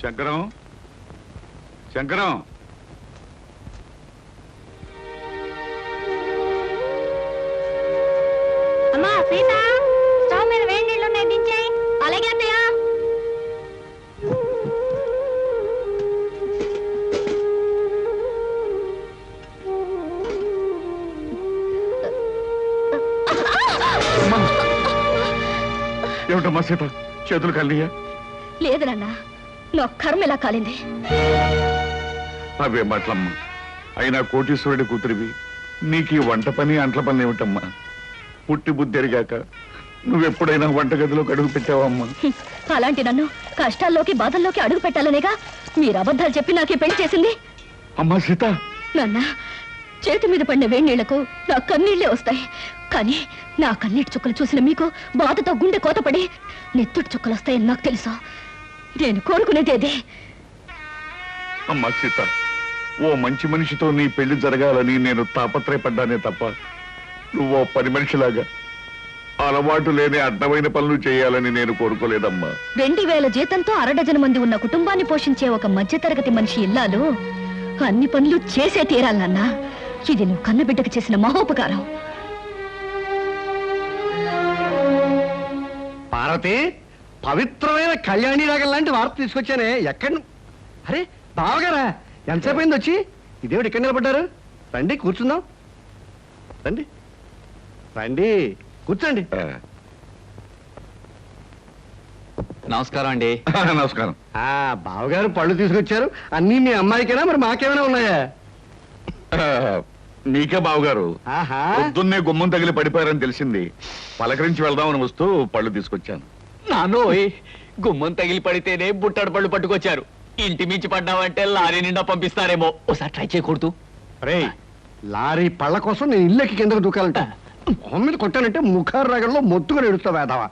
శంకరం? శంకరం? అమ్మా సీత స్టవ్ మీద వేడి నీళ్ళు ఉన్నాయి దించేయి. అలాగే అత్తయ్య! ఏమిటమ్మా సీత? చేతులు కలియా లేదు నాన్న. కర్మ ఇలా కాలింది? అవే మాటలమ్మా. అయినా కోటీశ్వరుడి కూతురివి. నీకు ఈ వంట పని అంట్ల పని ఏమిటమ్మా? పుట్టి బుద్ధి ఎరిగాక నువ్వెప్పుడైనా వంటగదిలోకి అడుగు పెట్టావమ్మా. అలాంటి నన్ను కష్టాల్లోకి బాధల్లోకి అడుగు పెట్టాలనేగా మీరు అబద్ధాలు చెప్పి నాకే పెళ్ళి చేసింది? అమ్మా సీత! నాన్న చేతి మీద పడిన వేడి నీళ్ళకు నా కన్నీళ్ళే వస్తాయి. కానీ నా కన్నీటి చుక్కలు చూసిన మీకు బాధతో గుండె కోతపడి నెత్తుటి చుక్కలు వస్తాయని నాకు తెలుసు. నేను కోరుకునేది అదే అమ్మా సీత ఓ మంచి మనిషితో నీ పెళ్ళి జరగాలని నేను తాపత్రయపడ్డానే తప్ప నువ్వు ఓ పని మనిషిలాగా అలవాటు లేని అడ్డమైన పనులు చేయాలని నేను కోరుకోలేదమ్మా. రెండు వేల జీతంతో అరడజన మంది ఉన్న కుటుంబాన్ని పోషించే ఒక మధ్యతరగతి మనిషి ఇల్లాలు అన్ని పనులు చేసే తీరాలన్నా ఇది నువ్వు కన్నబిడ్డకు చేసిన మహోపకారం. పార్వతి పవిత్రమైన కళ్యాణి రాగం లాంటి వార్త తీసుకొచ్చానే. ఎక్కడ అరే బావగారా ఎంతసేపు అయింది వచ్చి ఇదేమిటి ఇక్కడ నిలబడ్డారు. రండి కూర్చుందాం. రండి. రండి కూర్చోండి. నమస్కారం అండి. నమస్కారం. ఆ బావగారు పళ్ళు తీసుకొచ్చారు. అన్నీ మీ అమ్మాయికేనా? మరి మాకేమైనా ఉన్నాయా? నీకే బావగారు. ఆహా. పొద్దున్నే గుమ్మం తగిలి పడిపోయారని తెలిసింది. పలకరించి వెళ్దామని వస్తూ పళ్ళు తీసుకొచ్చాను. నానోయ్ గుమ్మం తగిలి పడితేనే బుట్టడు పళ్ళు పట్టుకొచ్చారు. ఇంటి మించి పడ్డావంటే లారీ నిండా పంపిస్తారేమో. ఒకసారి ట్రై చేయకూడదు. రే లారీ పళ్ళ కోసం నేను ఇల్లెక్కి కిందకు దూకాలంట మొహం మీద కొట్టానంటే ముఖారు రాగంలో మొత్తుగా ఎడుస్తా వేదావా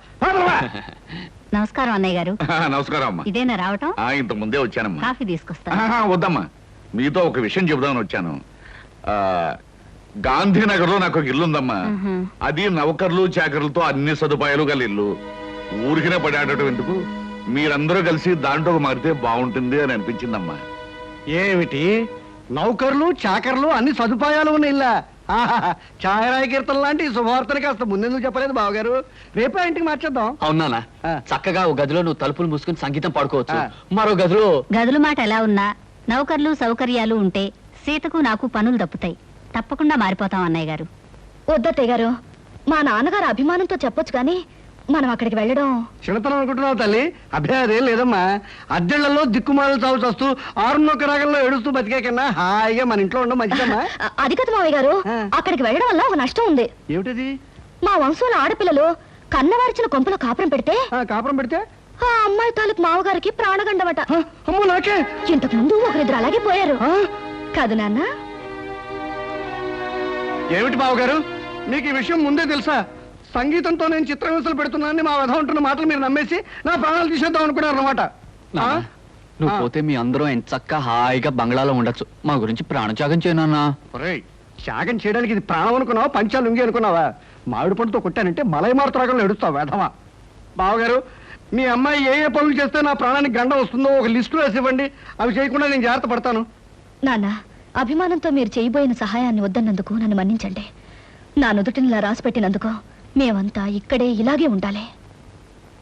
నమస్కారం అన్నయ్య గారు. నమస్కారం అమ్మా. ఇదేనా రావటం? ఆ, ఇంత ముందే వచ్చానమ్మా. కాఫీ తీసుకొస్తా వద్దమ్మా. మీతో ఒక విషయం చెబుదామని వచ్చాను. ఆ గాంధీనగర్లో నాకు ఒక ఇల్లు ఉందమ్మా మ్హూ. అది నౌకర్లు చాకర్లతో అన్ని సదుపాయాలు గల ఇల్లు. ఊరికినే పడాడటం ఎందుకు? మీరందరూ కలిసి దాంట్లో మారితే బాగుంటుంది అని అనిపించిందమ్మా. ఏమిటి? నౌకర్లు చాకర్లు అన్ని సదుపాయాలు ఉన్న ఇల్లా? ఛాయరాయ కీర్తన లాంటి శుభవార్తని కాస్త ముందెందుకు చెప్పలేదు బావగారు? రేపే ఇంటికి మార్చేద్దాం. అవునా. చక్కగా ఒక గదిలో నువ్వు తలుపులు మూసుకుని సంగీతం పాడుకోవచ్చు. మరో గదిలో గదుల మాట ఎలా ఉన్నా నౌకర్లు సౌకర్యాలు ఉంటే సీతకు నాకు పనులు తప్పుతాయి తప్పకుండా మారిపోతాం అన్నయ్య గారు. వద్దత్తయ్య గారు మా నాన్నగారు అభిమానంతో చెప్పొచ్చు కానీ మనం అక్కడికి వెళ్ళడం. చిన్నతనం అనుకుంటున్నావు తల్లి? అభ్యాదేం లేదమ్మా. అద్దెళ్ళలో దిక్కుమాలు చావు చస్తూ ఆరున్నొక్క రాగంలో ఏడుస్తూ బతికే కన్నా హాయిగా మన ఇంట్లో ఉండడం మంచిదమ్మా. అది కదా మావయ్య గారు. అక్కడికి వెళ్ళడం వల్ల ఒక నష్టం ఉంది. ఏమిటది? మా వంశంలో ఆడపిల్లలు కన్నవారిచిన కొంపలో కాపురం పెడితే? కాపురం పెడితే? ఆ అమ్మాయి తాలూకు మావగారికి ప్రాణగండవట. అమ్మో నాకే! ఇంతకు ముందు ఒకరిద్దరు అలాగే పోయారు. కాదు నాన్న. ఏమిటి బావగారు మీకు ఈ విషయం ముందే తెలుసా? సంగీతంతో నేను చిత్రహింసలు పెడుతున్నానని మా వధ ఉంటున్న మాటలు మీరు నమ్మేసి నా ప్రాణాలు తీసేద్దాం అనుకున్నారు అనమాట నాన్న, నువ్వు ఆ. పోతే మీ అందరం ఎంత చక్కగా హాయిగా బంగ్లాలో ఉండొచ్చు. మా గురించి ప్రాణత్యాగం చేయనన్నా త్యాగం చేయడానికి ఇది ప్రాణం అనుకున్నావా? పంచాలు ఉంగి అనుకున్నావా? మామిడి పండుతో కొట్టానంటే మలై మారుతరాగంలో ఎడుస్తావు వేధవా? బావగారు మీ అమ్మాయి ఏ ఏ పనులు చేస్తే నా ప్రాణానికి గండ వస్తుందో ఒక లిస్టు వేసి ఇవ్వండి అవి చేయకుండా నేను జాగ్రత్త పడతాను. నాన్న అభిమానంతో మీరు చేయబోయిన సహాయాన్ని వద్దన్నందుకు నన్ను మన్నించండి. నా నుదుటినిలా రాసి పెట్టినందుకు మేమంతా ఇక్కడే ఇలాగే ఉండాలి.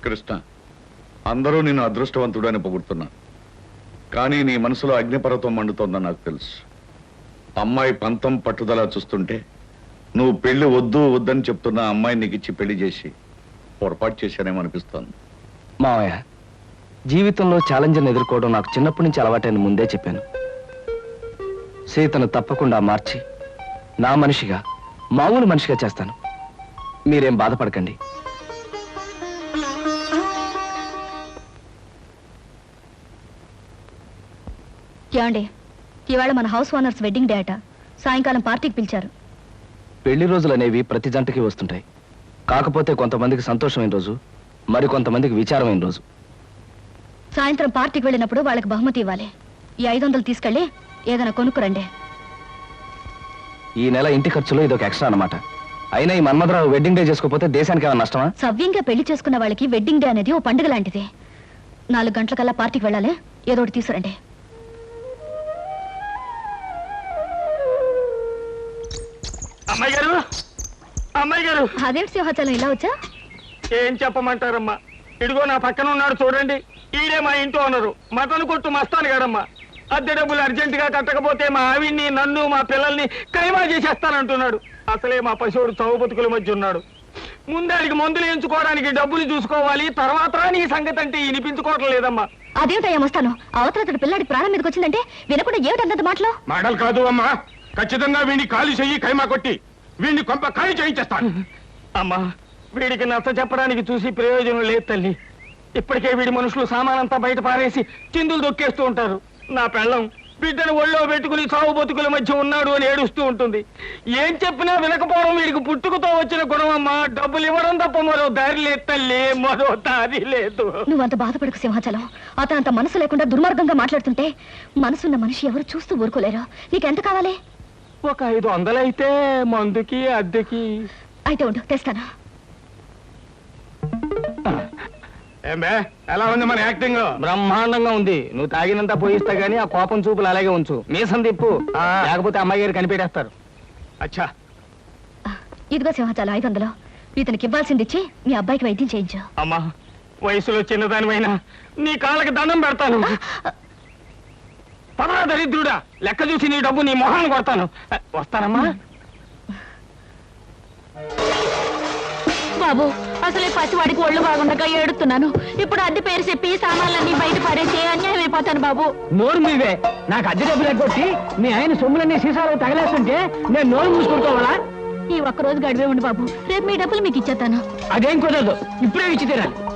కృష్ణ అందరూ నిన్ను అదృష్టవంతుడు అని పొగుడుతున్నా. కానీ నీ మనసులో అగ్నిపర్వతం మండుతోందని నాకు తెలుసు. అమ్మాయి పంతం పట్టుదల చూస్తుంటే నువ్వు పెళ్ళి వద్దు వద్దని చెప్తున్న ఆ అమ్మాయి నీకు ఇచ్చి పెళ్ళి చేసి పొరపాటు చేశానేమో అనిపిస్తోంది. మావయ్య జీవితంలో ఛాలెంజ్ని ఎదుర్కోవడం నాకు చిన్నప్పటి నుంచి అలవాటైన ముందే చెప్పాను. సీతను తప్పకుండా మార్చి నా మనిషిగా మామూలు మనిషిగా చేస్తాను. మీరేం బాధపడకండి. ఏమండి? ఇవాళ మన హౌస్ ఓనర్స్ వెడ్డింగ్ డే అట. సాయంకాలం పార్టీకి పిలిచారు. పెళ్ళి రోజులు అనేవి ప్రతి జంటకి వస్తుంటాయి. కాకపోతే కొంతమందికి సంతోషమైన రోజు మరి కొంతమందికి విచారమైన రోజు. సాయంత్రం పార్టీకి వెళ్ళినప్పుడు వాళ్ళకి బహుమతి ఇవ్వాలి. ఈ ఐదు వందలు తీసుకెళ్ళి ఏదైనా కొనుక్కురండి. ఈ నెల ఇంటి ఖర్చులో ఇదొక ఎక్స్ట్రా అన్నమాట. అయినా ఈ మన్మధరావు వెడ్డింగ్ డే చేసుకోకపోతే దేశానికి ఏమైనా నష్టమా? సవ్యంగా పెళ్ళి చేసుకున్న వాళ్ళకి వెడ్డింగ్ డే అనేది ఓ పండుగ లాంటిది. నాలుగు గంటలకల్లా పార్టీకి వెళ్ళాలి? ఏదో ఒకటి తీసుకురండి. అమ్మాయి గారు? అమ్మాయి గారు? అదేంటి సింహాచలం ఇలా వచ్చా? ఏం చెప్పమంటారమ్మా? ఇదిగో నా పక్కన ఉన్నాడు చూడండి. ఈడే మా ఇంటి ఓనరు. మటన్ కొట్టు మస్తాను గారమ్మా అద్దె డబ్బులు అర్జెంట్గా కట్టకపోతే మా ఆవిడ్ని నన్ను మా పిల్లల్ని కైమా చేసేస్తానంటున్నాడు. అసలే మా పశువుడు చౌ బతుకుల మధ్య ఉన్నాడు. ముందాడికి మందులు ఎంచుకోవడానికి డబ్బులు చూసుకోవాలి తర్వాత నీ సంగతి అంటే వినిపించుకోవటం లేదమ్మా. అదేంటయ్యా వస్తాను అవతల పిల్లాడి ప్రాణం మీదకి వచ్చిందంటే వినకుండా ఏమిటంత మాటలు? మాటలు కాదు అమ్మా. ఖచ్చితంగా వీడిని ఖాళీ చెయ్యి ఖైమా కొట్టి వీడిని కొంప ఖాళీ చేయించేస్తాను. అమ్మా వీడికి నచ్చ చెప్పడానికి చూసి ప్రయోజనం లేదు తల్లి. ఇప్పటికే వీడి మనుషులు సామానంతా బయట పారేసి చిందులు దొక్కేస్తూ ఉంటారు. నా పెళ్ళం. బిడ్డను ఒళ్ళో పెట్టుకుని సాగు బతుకుల మధ్య ఉన్నాడు అని ఏడుస్తూ ఉంటుంది. ఏం చెప్పినా వినకపోవడం వీడికి పుట్టుకతో వచ్చిన గుణం అమ్మా. డబ్బులు ఇవ్వడం తప్ప మరో దారి లేదు తల్లి మరో దారి లేదు. నువ్వంత బాధపడకు సింహాచలం. అతను అంత మనసు లేకుండా దుర్మార్గంగా మాట్లాడుతుంటే మనసున్న మనిషి ఎవరు చూస్తూ ఊరుకోలేరు. నీకెంత కావాలి? ఒక ఐదు వందలైతే మందుకి అద్దెకి. అయితే ఉండు తెస్తాను. ఎలా ఉంది మన యాక్టింగ్? బ్రహ్మాండంగా ఉంది. నువ్వు తాగినంత పోయిస్తా గానీ ఆ కోపం చూపులు అలాగే ఉంచు. మీసం తిప్పు. లేకపోతే అమ్మాయి గారు కనిపెట్టేస్తారు. అచ్చా. ఇదిగో సింహాచలం ఐదు వందలు. ఇతనికి ఇవ్వాల్సింది ఇచ్చి మీ అబ్బాయికి వైద్యం చేయించు. అమ్మా వయసులో చిన్నదానివైనా నీ కాళ్ళకి దండం పెడతాను. పదరా దరిద్రుడా లెక్క చూసి నీ డబ్బు నీ మొహాన్ని కొడతాను. అ, వస్తానమ్మా. బాబు అసలే పసివాడికి ఒళ్ళు బాగుండగా ఏడుతున్నాను. ఇప్పుడు అద్దె పేరు చెప్పి సామాన్లన్నీ బయట పడేసి అన్యాయం అయిపోతాను బాబు. నోరు మీవే. నాకు అద్దె డబ్బులు ఎగ్గొట్టి మీ ఆయన సొమ్ములన్నీ సీసాలు తగలేస్తుంటే నేను నోరు మూసుకుంటావాలా ఈ ఒక్క రోజు గడివే ఉండి బాబు. రేపు మీ డబ్బులు మీకు ఇచ్చేస్తాను. అదేం కుదరదు. ఇప్పుడే ఇచ్చి తీరాలి.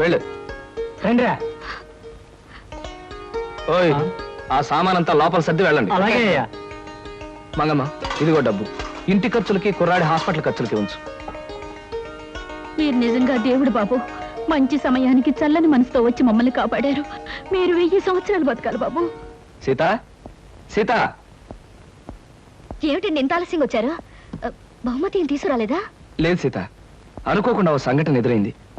వెళ్ళు. రండిరా. ఓయ్ ఆ? సామానంతా లోపల సర్ది వెళ్ళండి. అలాగే అయ్యా. మంగమ్మ ఇదిగో డబ్బు. ఇంటి ఖర్చులకి కుర్రాడి హాస్పిటల్ ఖర్చులకి ఉంచు. మీరు నిజంగా దేవుడు బాబు. మంచి సమయానికి చల్లని మనసుతో వచ్చి మమ్మల్ని కాపాడారు. మీరు వెయ్యి సంవత్సరాలు బతకాలి బాబు. సీత సీత. ఏమిటండి ఇంత ఆలస్యంగా వచ్చారు? బహుమతి ఏం తీసుకురాలేదా? లేదు సీత. అనుకోకుండా ఓ సంఘటన ఎదురైంది.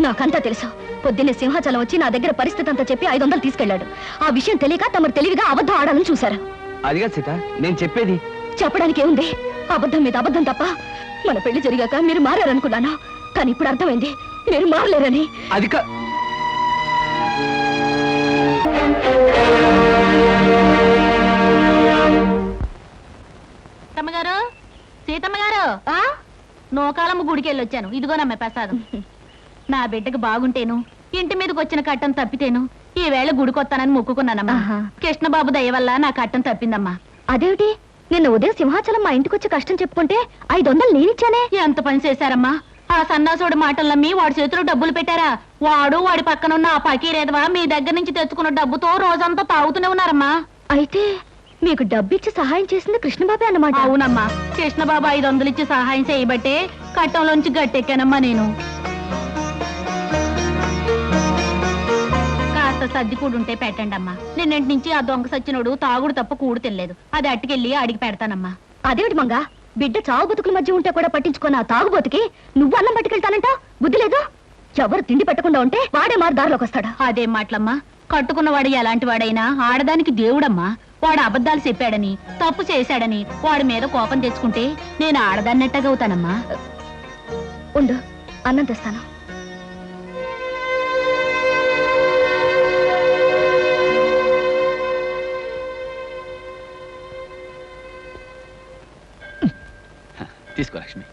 నాకంతా తెలుసు. పొద్దున్నే సింహాచలం వచ్చి నా దగ్గర పరిస్థితి అంతా చెప్పి ఐదు వందలు తీసుకెళ్ళాడు ఆ విషయం తెలియక తమరు తెలివిగా అబద్ధం ఆడాలని చూశారు. అదిగా సీత నేను చెప్పేది. చెప్పడానికి ఏముంది? అబద్ధం మీద అబద్ధం తప్ప మన పెళ్ళి జరిగాక మీరు మారారనుకున్నాను. కానీ ఇప్పుడు అర్థమైంది మీరు మారలేరని అది సీతమ్మ గారు సీతమ్మ గారు ఆ? నోకాలమ్మ గుడికి వెళ్ళొచ్చాను ఇదిగోనమ్మ ప్రసాదం నా బిడ్డకు బాగుంటేను ఇంటి మీదకి వచ్చిన కట్టం తప్పితేను ఈ వేళ గుడికొత్తానని మొక్కుకున్నానమ్మా. ఆహా. కృష్ణబాబు దయ వల్ల నా కట్టం తప్పిందమ్మా. అదేమిటి? నిన్న ఉదయం సింహాచలం మా ఇంటికి వచ్చి కష్టం చెప్పుకుంటే ఐదు వందలు నేనిచ్చానే? ఎంత పని చేశారమ్మా. ఆ సన్నాసుడు మాటలు నమ్మి వాడి చేతిలో డబ్బులు పెట్టారా? వాడు వాడి పక్కనున్న ఆ పకీరేదవా మీ దగ్గర నుంచి తెచ్చుకున్న డబ్బుతో రోజంతా తాగుతూనే ఉన్నారమ్మా. అయితే మీకు డబ్బిచ్చి సహాయం చేసింది కృష్ణబాబే అన్నమాట. అవునమ్మా. కృష్ణబాబు ఐదు వందలు ఇచ్చి సహాయం చేయబట్టే కట్టంలోంచి గట్టెక్కానమ్మా నేను. సర్ది కూడు ఉంటే పెట్టండి అమ్మా నిన్నటి నుంచి ఆ దొంగ సచ్చినోడు తాగుడు తప్ప కూడు తినలేదు. అది అట్టుకెళ్ళి అడిగి పెడతానమ్మా. అదేమిటి మంగా? బిడ్డ చావు బతుకుల మధ్య ఉంటే కూడా పట్టించుకున్న ఆ తాగుబోతుకి. నువ్వు అన్నం పట్టుకెళ్తానంట బుద్ధి లేదు? ఎవరు తిండి పెట్టకుండా ఉంటే వాడే మారు దారిలోకి వస్తాడా. అదేం మాటలమ్మా. కట్టుకున్నవాడు ఎలాంటి వాడైనా ఆడదానికి దేవుడమ్మా. వాడు అబద్ధాలు చెప్పాడని తప్పు చేశాడని వాడి మీద కోపం తెచ్చుకుంటే నేను ఆడదాన్నట్టగా అవుతానమ్మా. ఉండు అన్నం తెస్తాను. తీసుకో లక్ష్మి.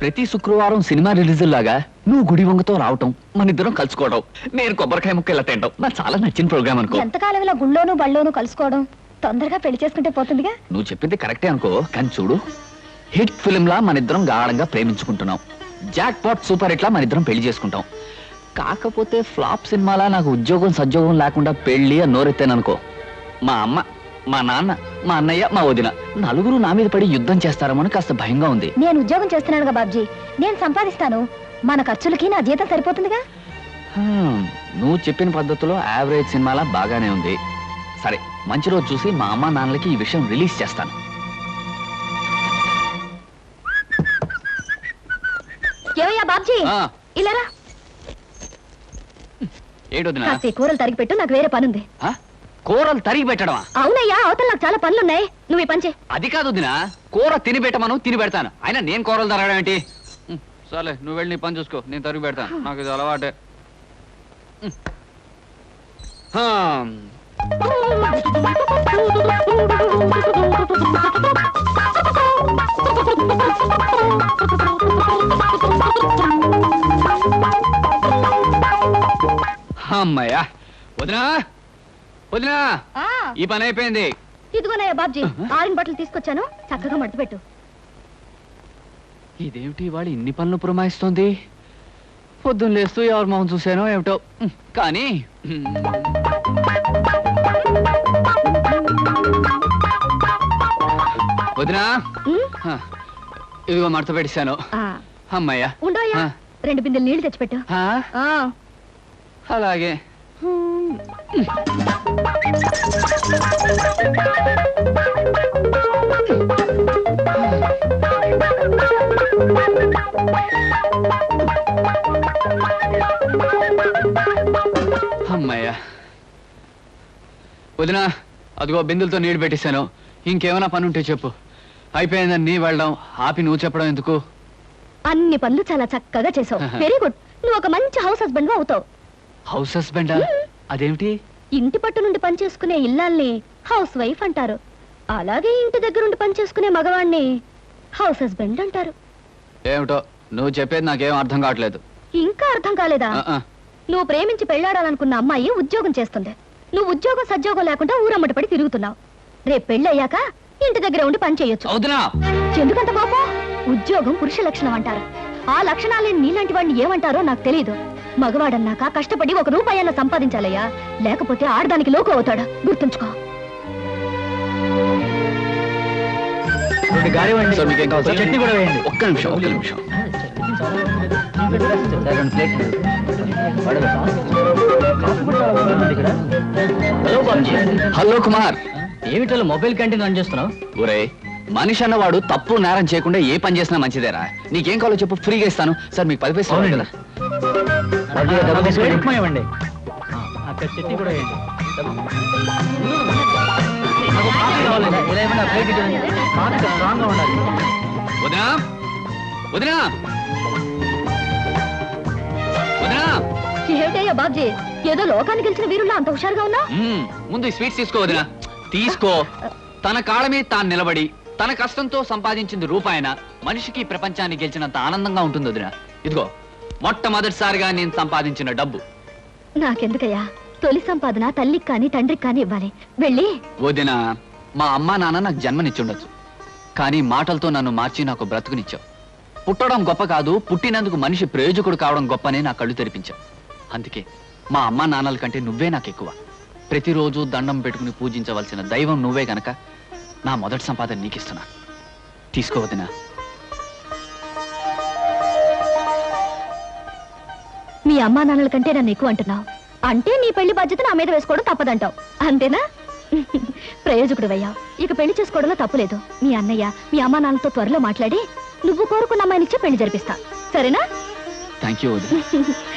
ప్రతి శుక్రవారం సినిమా రిలీజ్ లాగా నువ్వు గుడి వంగతో రావటం మన ఇద్దరం కలుసుకోవడం నేను కొబ్బరికాయ ముక్క ఇలా తింటాం నాకు చాలా నచ్చిన ప్రోగ్రామ్ అనుకో. ఎంతకాలం ఇలా గుళ్ళోను బళ్ళోను కలుసుకోవడం తొందరగా పెళ్ళి చేసుకుంటే పోతుందిగా? నువ్వు చెప్పింది కరెక్టే అనుకో కానీ చూడు హిట్ ఫిల్మ్ లా మన ఇద్దరం గాఢంగా ప్రేమించుకుంటున్నాం. జాక్ పాట్ సూపర్ హిట్ లా మన ఇద్దరం పెళ్ళి చేసుకుంటాం. కాకపోతే ఫ్లాప్ సినిమాలా నాకు ఉద్యోగం సద్యోగం లేకుండా పెళ్ళి అని నోరెత్తాననుకో మా అమ్మ మా నాన్న మా అన్నయ్య మా వదిన నలుగురు నా మీద పడి యుద్ధం చేస్తారేమో కాస్త భయంగా ఉంది. నేను ఉద్యోగం చేస్తున్నానుగా బాబ్జీ. నేను సంపాదిస్తాను. మన ఖర్చులకి నా జీతం సరిపోతుందిగా? హ్మ్, నువ్వు చెప్పిన పద్ధతిలో యావరేజ్ సినిమాలా బాగానే ఉంది. సరే మంచి రోజు చూసి మా అమ్మ నాన్నలకి ఈ విషయం రిలీజ్ చేస్తాను. ఏమయ్యా బాబ్జీ? ఆ, ఇలారా? ఏంటొదినా కాస్త ఈ కూరలు తరిగి పెట్టు నాకు వేరే పనుంది. ఆ? కూరలు తరిగి పెట్టడమా? అవునయ్యా అవతల నాకు చాలా పనులున్నాయి. నువ్వు ఈ పని చేయి. అది కాదు వదినా. కూర తిని పెట్టమను తిని పెడతాను. అయినా నేను కూరలు తరగడం ఏంటి? ఉం, సర్లే నువ్వు వెళ్ళి నీ పని చూసుకో. నేను తరిగి పెడతాను. నాకు ఇది అలవాటే. హా. అమ్మయ్యా. వదినా. వదినా! ఆ, ఈ పని అయిపోయింది. ఇదిగోనయ్యా బాబ్జీ ఆరిన బట్టలు తీసుకొచ్చాను. చక్కగా మడత పెట్టు ఇదేమిటి వాడు ఇన్ని పనులు పురమాయిస్తోంది? పొద్దున్న లేస్తూ ఎవరి మొహం చూసానో ఏమిటో. కానీ వదినా! ఉమ్, హ, ఇదిగో మడత పెట్టేశాను. ఆ, అమ్మయ్యా. ఉండవయ్యా ఆ. రెండు బిందెలు నీళ్ళు తెచ్చిపెట్టు. హ, ఆ, అలాగే. ఉమ్, అమ్మయ్యా. వదినా అదిగో బిందులతో నీళ్ళు పెట్టేశాను. ఇంకేమైనా పని ఉంటే చెప్పు. అయిపోయిందని నీ వెళ్ళడం ఆపి నువ్వు చెప్పడం ఎందుకు? అన్ని పనులు చాలా చక్కగా చేసావు. వెరీ గుడ్ నువ్వు ఒక మంచి హౌస్ హస్బెండ్ అవుతావు. హౌస్ హస్బెండా అదేమిటి? ఇంటి పట్టు నుండి పని చేసుకునే ఇల్లాల్ని హౌస్ వైఫ్ అంటారు. అలాగే ఇంటి దగ్గర ఉండి పని చేసుకునే మగవాణ్ణి హౌస్ హస్బెండ్ అంటారు. ఏమిటో? నువ్వు చెప్పేది నాకేం అర్థం కావట్లేదు. ఇంకా అర్థం కాలేదా. నువ్వు ప్రేమించి పెళ్ళాడాలనుకున్న అమ్మాయి ఉద్యోగం చేస్తుంది. నువ్వు ఉద్యోగం సద్యోగం లేకుండా ఊరమ్మటి పడి తిరుగుతున్నావు. రేపు పెళ్ళి అయ్యాక ఇంటి దగ్గర ఉండి పని చేయొచ్చు. ఎందుకంత కోపం? ఉద్యోగం పురుష లక్షణం అంటారు. ఆ లక్షణాలేని నీలాంటి వాడిని ఏమంటారో నాకు తెలియదు మగవాడన్నాక కష్టపడి ఒక రూపాయన్న సంపాదించాలయ్యా. లేకపోతే ఆడదానికి లోకు అవుతాడు. గుర్తుంచుకో? ఒక్క నిమిషం ఒక్క నిమిషం. హలో కుమార్. ఏమిటో మొబైల్ క్యాంటీన్ రన్ చేస్తున్నావు? ఒరే మనిషి అన్నవాడు తప్పు నేరం చేయకుండా ఏ పని చేసినా మంచిదేరా. నీకేం కావాలో చెప్పు ఫ్రీగా ఇస్తాను. సార్ మీకు పది పైసలు కదా ఇవ్వండి అక్కడ చట్నీ కూడా వేయండి. వదినా వదినా వదినా ఏమిటయ్యా బాబ్జీ? ఏదో లోకానికి గెలిచిన వీరుల్లో అంత హుషారుగా ఉన్నా? ముందు ఈ స్వీట్స్ తీసుకో వదినా. తీసుకో. తన కాళ్ళ మీద తాను నిలబడి తన కష్టంతో సంపాదించింది రూపాయన మనిషికి ప్రపంచాన్ని గెలిచినంత ఆనందంగా ఉంటుంది వదినా. ఇదిగో. మొట్టమొదటిసారిగా నేను సంపాదించిన డబ్బు. నాకెందుకయ్యా? తొలి సంపాదన తల్లికి కానీ తండ్రికి కానీ ఇవ్వాలి. వెళ్ళి. వదిన మా అమ్మా నాన్న నాకు జన్మనిచ్చుండొచ్చు. కానీ మాటలతో నన్ను మార్చి నాకు బ్రతుకునిచ్చావు. పుట్టడం గొప్ప కాదు పుట్టినందుకు మనిషి ప్రయోజకుడు కావడం గొప్పనే నా కళ్ళు తెరిపించావు అందుకే మా అమ్మా నాన్నల కంటే నువ్వే నాకు ఎక్కువ ప్రతిరోజు దండం పెట్టుకుని పూజించవలసిన దైవం నువ్వే గనక నా మొదటి సంపాదన నీకిస్తున్నా. తీసుకో మీ అమ్మా నాన్నల కంటే నన్ను ఎక్కువ అంటున్నావు. అంటే నీ పెళ్ళి బాధ్యత నా మీద వేసుకోవడం తప్పదంటావు. అంతేనా? ప్రయోజకుడు అయ్యావు ఇక పెళ్ళి చేసుకోవడంలో తప్పులేదు. మీ అన్నయ్య మీ అమ్మా నాన్నలతో త్వరలో మాట్లాడి నువ్వు కోరుకున్న అమ్మాయినిచ్చే పెళ్ళి జరిపిస్తా. సరేనా? Thank you